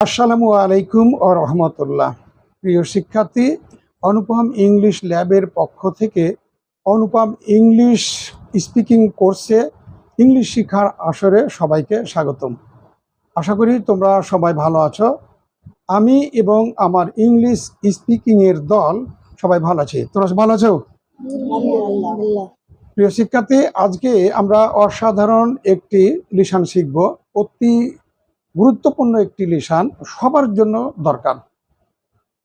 আসসালামু আলাইকুম ও রহমতুল্লাহ। প্রিয় শিক্ষার্থী অনুপম ইংলিশ ল্যাবের পক্ষ থেকে অনুপম ইংলিশ স্পিকিং কোর্সে ইংলিশ শিক্ষার আসরে সবাইকে স্বাগতম। আশা করি তোমরা সবাই ভালো আছো। আমি এবং আমার ইংলিশ স্পিকিংয়ের দল সবাই ভালো আছি। তোমরা ভালো আছো? প্রিয় শিক্ষার্থী আজকে আমরা অসাধারণ একটি লিসান শিখব। অতি গুরুত্বপূর্ণ একটি লিসান সবার জন্য দরকার।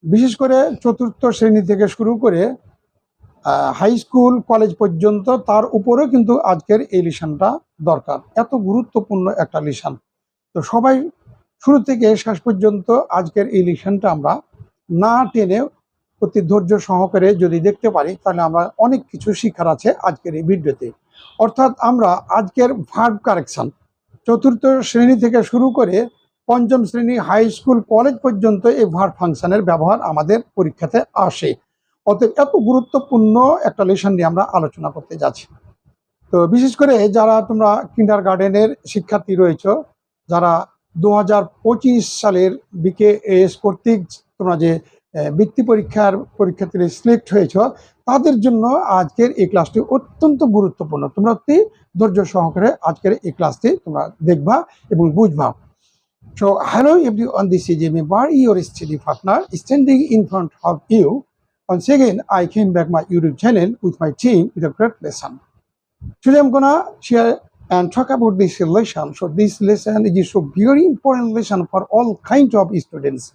বিশেষ করে চতুর্থ শ্রেণি থেকে শুরু করে হাই স্কুল কলেজ পর্যন্ত তার উপরেও কিন্তু আজকের এই লিসানটা দরকার। এত গুরুত্বপূর্ণ একটা লিসান তো সবাই শুরু থেকে শেষ পর্যন্ত আজকের এই লিসানটা আমরা না টেনে অতি ধৈর্য সহকারে যদি দেখতে পারি, তাহলে আমরা অনেক কিছু শিখার আছে আজকের এই ভিডিওতে। অর্থাৎ আমরা আজকের ভার্ব কারেকশন চতুর্থ শ্রেণি থেকে শুরু করে পঞ্চম শ্রেণি হাই স্কুল কলেজ পর্যন্ত এই ভার্ব ফাংশনের ব্যবহার আমাদের পরীক্ষাতে আসে। অতএব এত গুরুত্বপূর্ণ একটা লেসন নিয়ে আমরা আলোচনা করতে যাচ্ছি। তো বিশেষ করে যারা তোমরা কিন্ডার গার্ডেনের শিক্ষার্থী রয়েছ, যারা দু হাজার পঁচিশ সালের বিকে এস কর্তৃক তোমরা যে বৃত্তি পরীক্ষার পরীক্ষার্থীরা সিলেক্ট হয়েছ, তাদের জন্য আজকের এই ক্লাসটি অত্যন্ত গুরুত্বপূর্ণ। তোমরা অতি ধৈর্য সহকারে আজকের এই ক্লাসটি তোমরা দেখবা এবং বুঝবা। So hello everyone the CJ may bar your steady partner standing in front of you on second I can back my YouTube channel with my team with a great lesson today I'm gonna share and talk about this lesson so this lesson is is so very important lesson for all kind of students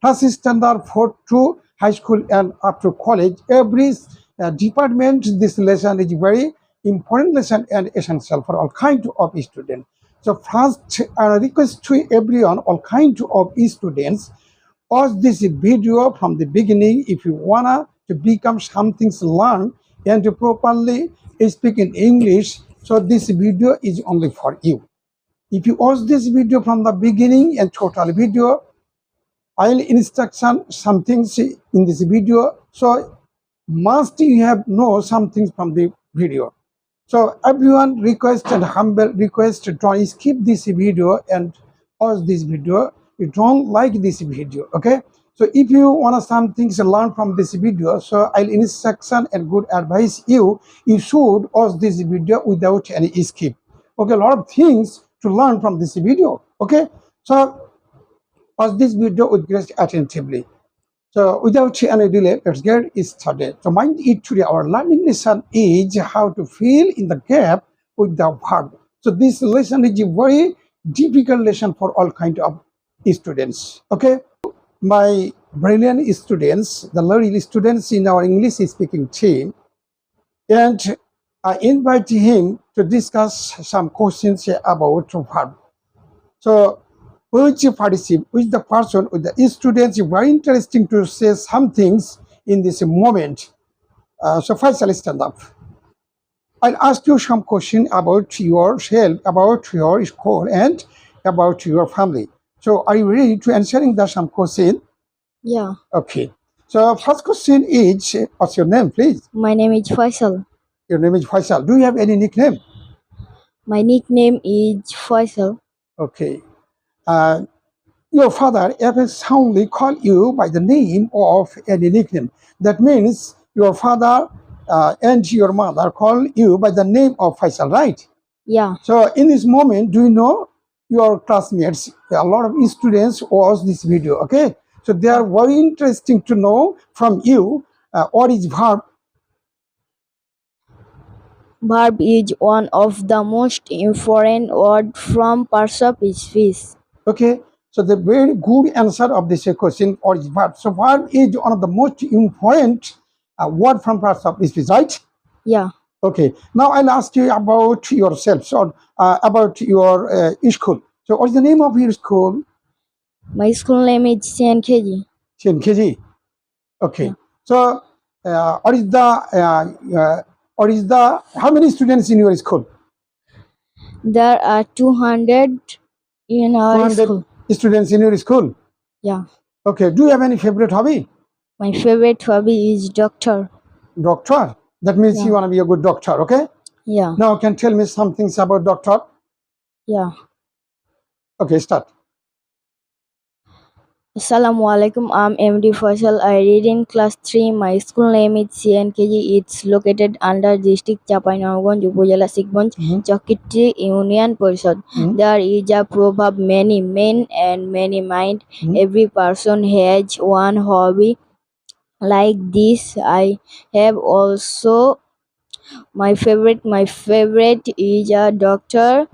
Class standard for to high school and up to college. Every uh, department, this lesson is very important lesson and essential for all kinds of students. So first, I request to everyone, all kinds of students, watch this video from the beginning if you wanna to become something to learn and to properly speak in English. So this video is only for you. If you watch this video from the beginning and total video, I'll instruction some things in this video. So must you have know some things from the video. So everyone request and humble request to don't skip this video and watch this video. You don't like this video, okay? So if you want some things to learn from this video, so I'll instruction and good advice you, you should watch this video without any skip. Okay, a lot of things to learn from this video, okay? So watch this video with great attentively. So without any delay, let's get started. So mind it today, our learning lesson is how to fill in the gap with the verb. So this lesson is a very difficult lesson for all kind of students. Okay, my brilliant students, the loyal students in our English speaking team, and I invite him to discuss some questions about verb. So which participle, which the person, with the students, very interesting to say some things in this moment. Uh, so first, I'll stand up. I'll ask you some question about yourself, about your school, and about your family. So are you ready to answering the some question? Yeah, Okay. So first question is, what's your name, please? my name is Faisal. Your name is Faisal. Do you have any nickname? My nickname is Faisal. Okay. Uh, your father ever soundly call you by the name of any nickname. That means your father uh, and your mother call you by the name of Faisal, right? Yeah, So in this moment, do you know your classmates? A lot of students watch this video, okay? So they are very interesting to know from you uh, what is verb. verb is one of the most important word from parts of speech. Okay, so the very good answer of this question or is verb. So verb is one of the most important uh, word from parts of speech, right? Yeah, Okay. Now I'll ask you about yourself, so uh, about your uh, school. So what's the name of your school? my school name is CNKG. Chinkeji. Okay. Yeah. So uh, what is the uh, uh, what is the how many students in your school? There are 200 in our school. Students in your school. Yeah, Okay. Do you have any favorite hobby? my favorite hobby is doctor. Doctor. That means Yeah. you want to be a good doctor. Okay. Yeah, Now can tell me some things about doctor. yeah. Okay. Start. Assalamu alaikum. I'm MD Faisal. I read in class 3. My school name is CNKG. It's located under district Chapainamganj, Upazila Sikbanj, Mhm. Chakitri Union Parishad. Mhm. There is a proverb many men and many mind. Mhm. Every person has one hobby. Like this, I have also my favorite. My favorite is a doctor.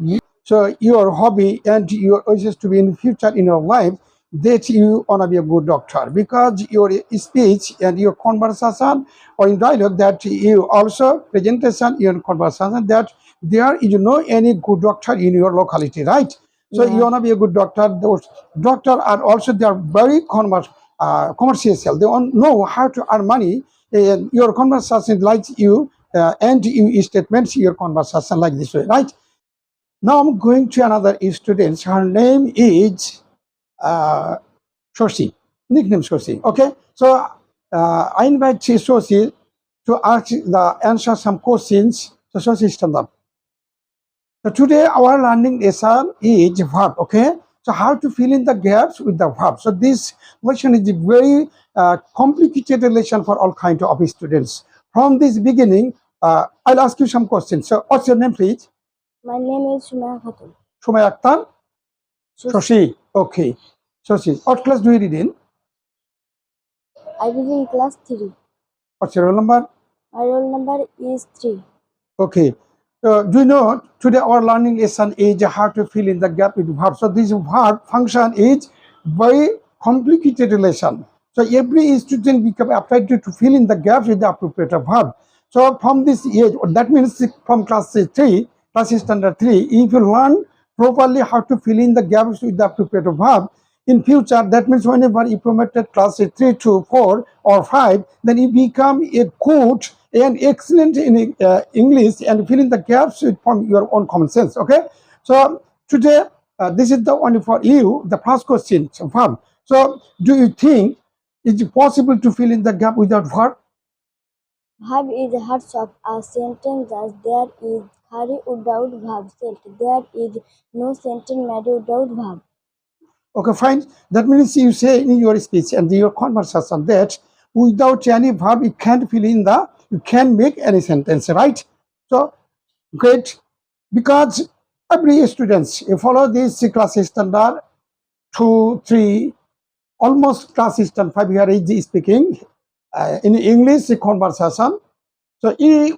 So your hobby and your wishes to be in the future in your life that you wanna be a good doctor because your speech and your conversation or in dialogue that you also presentation your conversation that there is no any good doctor in your locality, right? So Yeah. you wanna be a good doctor. Those doctor are also they are very commer- uh, commercial. They don't know how to earn money. And your conversation like you uh, and you statements your conversation like this way, right? Now I'm going to another student. Her name is Shoshi, nickname Shoshi. Okay, so uh, I invite Shoshi to ask the answer some questions. So Shoshi, stand up. So today our learning lesson is verb. Okay, so how to fill in the gaps with the verb. So this lesson is a very uh, complicated lesson for all kind of students. From this beginning, uh, I'll ask you some questions. So what's your name, please? My name is Sumaya Khatun. Shumay Akhtar. Shoshi. Okay. Shoshi. What class do you read in? I read in class 3. What's your roll number? My roll number is 3. Okay. Uh, do you know today our learning lesson is how to fill in the gap with verb. So this verb function is by complicated relation. So every student become applied to, to fill in the gaps with the appropriate verb. So from this age, that means from class three, class standard three, if you learn properly how to fill in the gaps with the appropriate verb, in future, that means whenever you promoted class three to four or five, then you become a good and excellent in uh, English and fill in the gaps with from your own common sense. Okay, so today uh, this is the only for you the first question. So, verb. So, do you think it's possible to fill in the gap without verb? Verb is the heart of a sentence as there is carry without verb set. There is no sentence made without verb. Okay, fine. That means you say in your speech and your conversation that without any verb you can't fill in the you can't make any sentence, right? So great because every students you follow this class standard two, three, almost class standard five here is speaking uh, in English conversation. So e-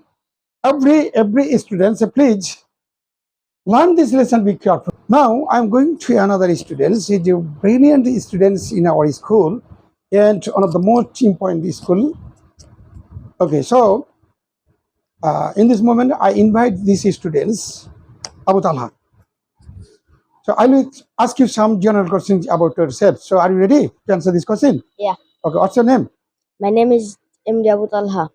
every every student so please learn this lesson be careful. Now I'm going to another students. He's a brilliant students in our school and one of the most important school. Okay, so uh, in this moment I invite these students, Abu Talha. So I will ask you some general questions about yourself. So are you ready to answer this question? Yeah. Okay, what's your name? My name is MD Abu Talha.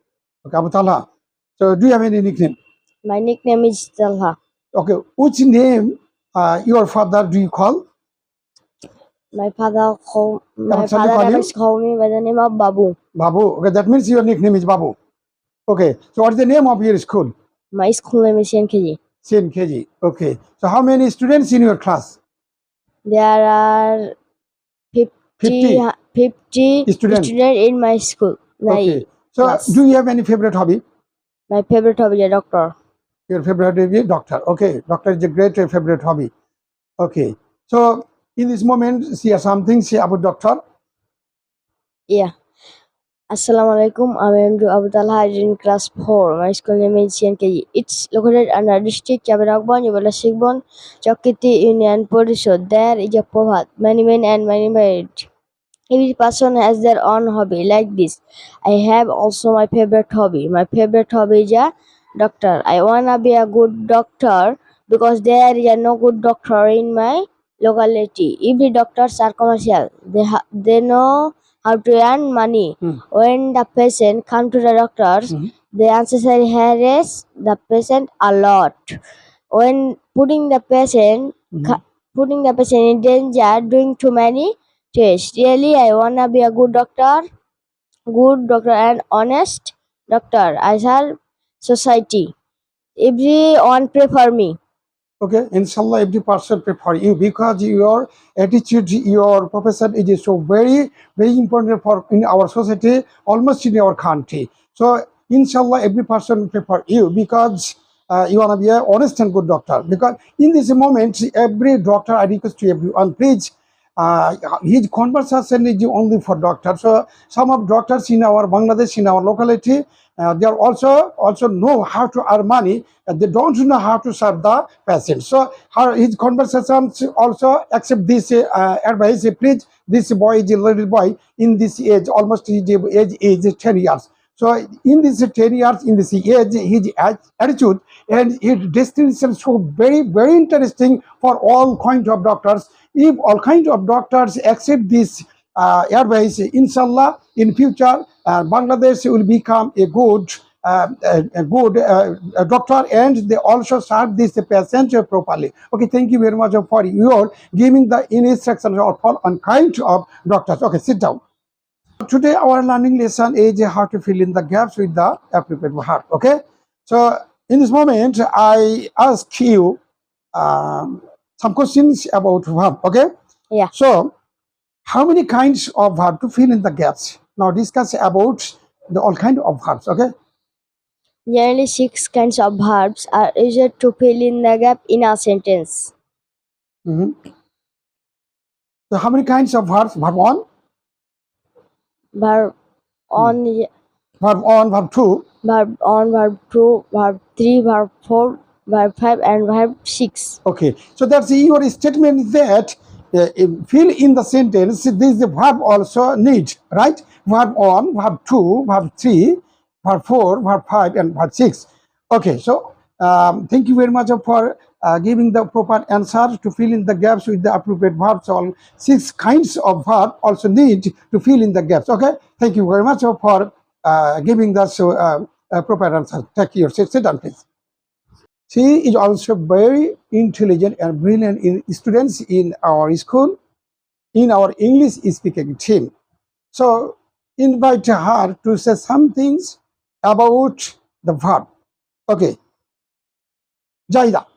Okay, Abu Talha. So do you have any nickname? My nickname is Talha. Okay, which name uh, your father do you call? My father call, my father always call me by the name of Babu. Babu. Okay, that means your nickname is Babu. Okay, so what's the name of your school? My school name is NKG. CNKG. Okay, so how many students in your class? There are 50, 50. 50 Student. students in my school. Okay, so do you have any favorite hobby? My favorite hobby is a doctor. Your favorite hobby is doctor. Okay, doctor is a great favorite hobby. Okay, so in this moment, see something see about doctor. Yeah. Assalamu alaikum. I'm Andrew Abu Talha in class 4. My school name is CNKG. It's located under district Chabaragban, Yubala Sigbon, Chokiti Union Porishod. There is a proverb. Many men and many married. Every person has their own hobby like this. I have also my favorite hobby. My favorite hobby is a doctor. I wanna be a good doctor because there is no good doctor in my locality. Every doctors are commercial. They they know how to earn money. Hmm. When the patient come to the doctors, Mhm. they unnecessarily harass the patient a lot. When putting the patient Mhm. ca- putting the patient in danger, doing too many tests. Really, I wanna be a good doctor, good doctor and honest doctor. I serve society. Everyone pray for me. Okay, inshallah, every person prefer you because your attitude, your profession is so very, very important for in our society, almost in our country. So, inshallah, every person prefer you because uh, you wanna be a honest and good doctor. Because in this moment, every doctor, I request to everyone, please. Uh, his conversation is only for doctors. So some of doctors in our Bangladesh, in our locality, uh, they are also also know how to earn money. uh, they don't know how to serve the patient. So her, his conversations also accept this uh, advice. Please, this boy is a little boy in this age, almost his age is 10 years. So in this 10 years, in this age, his attitude and his destination so very, very interesting for all kind of doctors. If all kind of doctors accept this uh, advice, inshallah, in future, uh, Bangladesh will become a good, uh, a, good uh, a doctor, and they also serve this patient properly. Okay, thank you very much for your giving the instructions of all on kind of doctors. Okay, sit down. Today our learning lesson is how to fill in the gaps with the appropriate verb. Okay, so in this moment I ask you um, some questions about verb. Okay. Yeah. So how many kinds of verb to fill in the gaps? Now discuss about the all kind of verbs. Okay. Generally, six kinds of verbs are used to fill in the gap in a sentence. Mhm. So how many kinds of verbs? Verb one, Verb on, verb on, verb two. verb on, verb two, verb three, verb four, verb five, and verb six. Okay, so that's your statement that uh, fill in the sentence. This verb also need, right? Verb 1, verb two, verb three, verb four, verb five, and verb six. Okay, so um, thank you very much for uh, giving the proper answer to fill in the gaps with the appropriate verbs. All six kinds of verb also need to fill in the gaps. Okay, thank you very much for uh, giving so, uh, uh, proper answer. Take your sit, sit down, please. She is also very intelligent and brilliant in students in our school, in our English speaking team. So invite her to say some things about the verb. Okay. Jaida.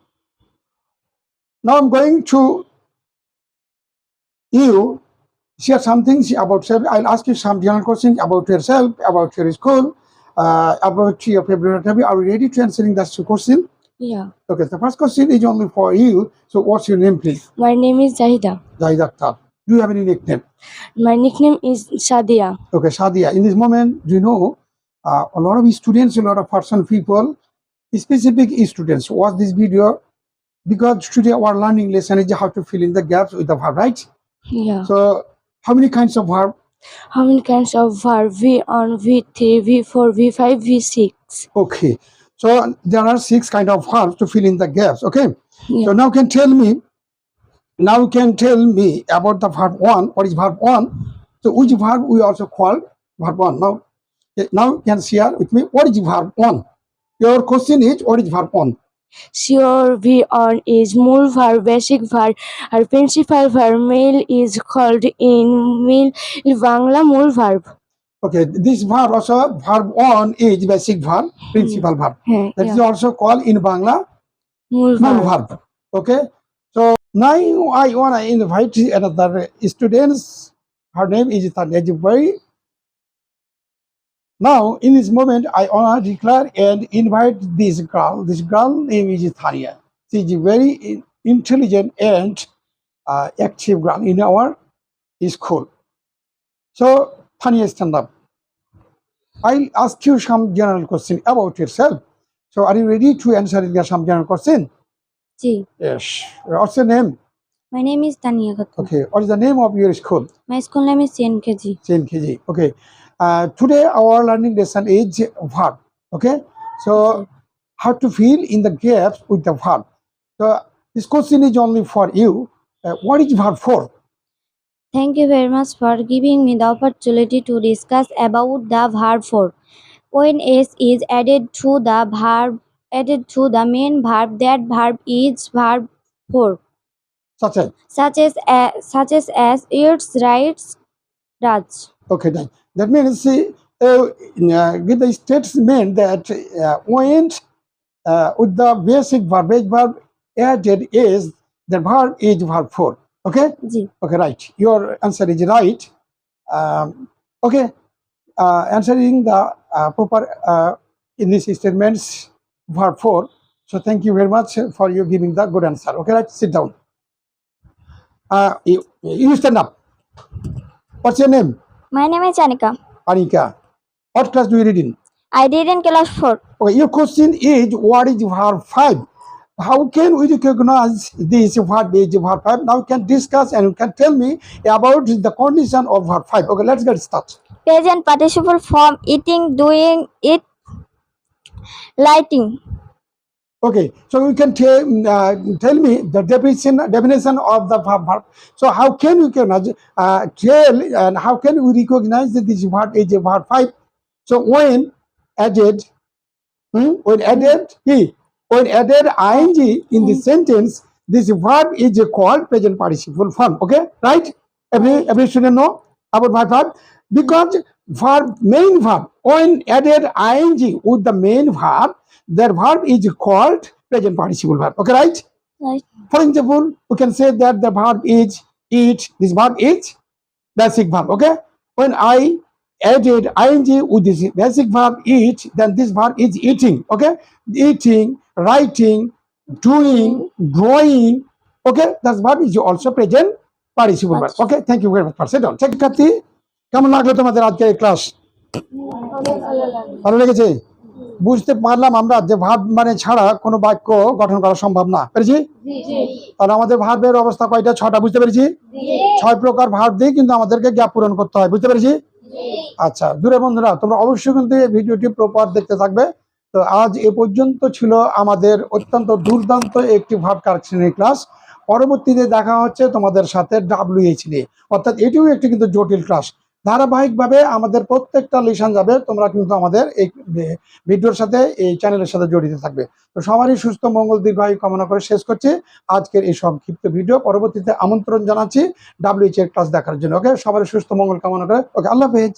Now I'm going to you share some things about yourself. I'll ask you some general questions about yourself, about your school, uh, about your favorite hobby. Are you ready to answering that question? Yeah. Okay, the first question is only for you. So, what's your name, please? My name is Zahida. Zahid Akhtar. Do you have any nickname? My nickname is Sadia. Okay, Shadia. In this moment, do you know uh, a lot of students, a lot of person, people, specific students watch this video because today our learning lesson is how to fill in the gaps with the verb, right? Yeah. So, how many kinds of verb? How many kinds of verb? V on, V3, V4, V5, V6. Okay, so there are six kind of verbs to fill in the gaps. Okay. Yeah. So now can tell me, now you can tell me about the verb one. What is verb one? So which verb we also call verb one. Now, eh, now you can share with me what is verb one. Your question is what is verb one? Sure, V1 is mole verb, basic verb, our principal verb. male is called in male Bangla verb. Okay, this verb also, verb on is basic verb, hmm. principal verb. Hmm, that is that yeah. is also called in Bangla, Mul verb. Okay, so now I want to invite another students. Her name is Tanejibari. Now, in this moment, I want to declare and invite this girl. This girl name is Thania. She is very intelligent and uh, active girl in our school. So, Thania stand up. I'll ask you some general question about yourself. So, are you ready to answer some general question? Yes. What's your name? My name is Tania Khatun. Okay. What is the name of your school? My school name is CNKG. CNKG. Okay. Uh, today our learning lesson is verb. Okay. So how to fill in the gaps with the verb. So this question is only for you. Uh, what is verb for? Thank you very much for giving me the opportunity to discuss about the verb for. When s is added to the verb added to the main verb, that verb is verb for. Such as Such as uh, such as as eats, writes, does. okay. Then that means see, uh, uh, with the statement that uh, when uh, with the basic verb, verb added is the verb is verb 4 okay? জি। Okay right. Your answer is right. Um, okay. Uh, answering the uh, proper uh, in these statements verb 4 so thank you very much for you giving the good answer. Okay right. Sit down. Uh, you, you stand up. What's your name? My name is Anika. anika. What class do you read in? I did in class 4. Okay, your question is what is verb 5? How can we recognize this verb is verb 5? Now you can discuss and you can tell me about the condition of verb 5. Okay, let's get started. Present participle form eating, doing, it, lighting. Okay, so you can tell uh, tell me the definition definition of the verb. So how can you recognize uh, tell and how can we recognize that this verb is a verb 5? So when added hmm, when added he when added ing in the mm. sentence, this verb is called present participle form. Okay, right? Every every student know about verb verb because verb main verb when added ing with the main verb, their verb is called present participle verb. Okay, right? Right. For example, we can say that the verb is eat. This verb is basic verb. Okay, when I added ing with this basic verb eat, then this verb is eating. Okay, eating, writing, doing, drawing. Okay, that verb is also present participle verb. Okay, thank you very much. For sit down. শিক্ষার্থী কেমন লাগল তোমাদের আজকের class ভালো লেগেছে বুঝতে পারলাম আমরা যে ভাব মানে ছাড়া কোনো বাক্য গঠন করা সম্ভব না পেরেছি তাহলে আমাদের ভাবের অবস্থা কয়টা ছটা বুঝতে পেরেছি ছয় প্রকার ভাব দিয়ে কিন্তু আমাদেরকে গ্যাপ পূরণ করতে হয় বুঝতে পেরেছি আচ্ছা দূরে বন্ধুরা, তোমরা অবশ্যই কিন্তু এই ভিডিওটি প্রপার দেখতে থাকবে। তো আজ এ পর্যন্ত ছিল আমাদের অত্যন্ত দুর্দান্ত একটি ভাব কারেকশনের ক্লাস পরবর্তীতে দেখা হচ্ছে তোমাদের সাথে ডাব্লিউএইচ নিয়ে অর্থাৎ এটিও একটি কিন্তু জটিল ক্লাস ধারাবাহিকভাবে আমাদের প্রত্যেকটা লিসান যাবে, তোমরা কিন্তু আমাদের এই ভিডিওর সাথে এই চ্যানেলের সাথে জড়িত থাকবে। তো সবারই সুস্থ, মঙ্গল, দীর্ঘায়ু কামনা করে শেষ করছি। আজকের এই সংক্ষিপ্ত ভিডিও পরবর্তীতে আমন্ত্রণ জানাচ্ছি ডাব্লিউএইচ এর ক্লাস দেখার জন্য। ওকে সবারই সুস্থ, মঙ্গল কামনা করে। ওকে আল্লাহ হাফেজ।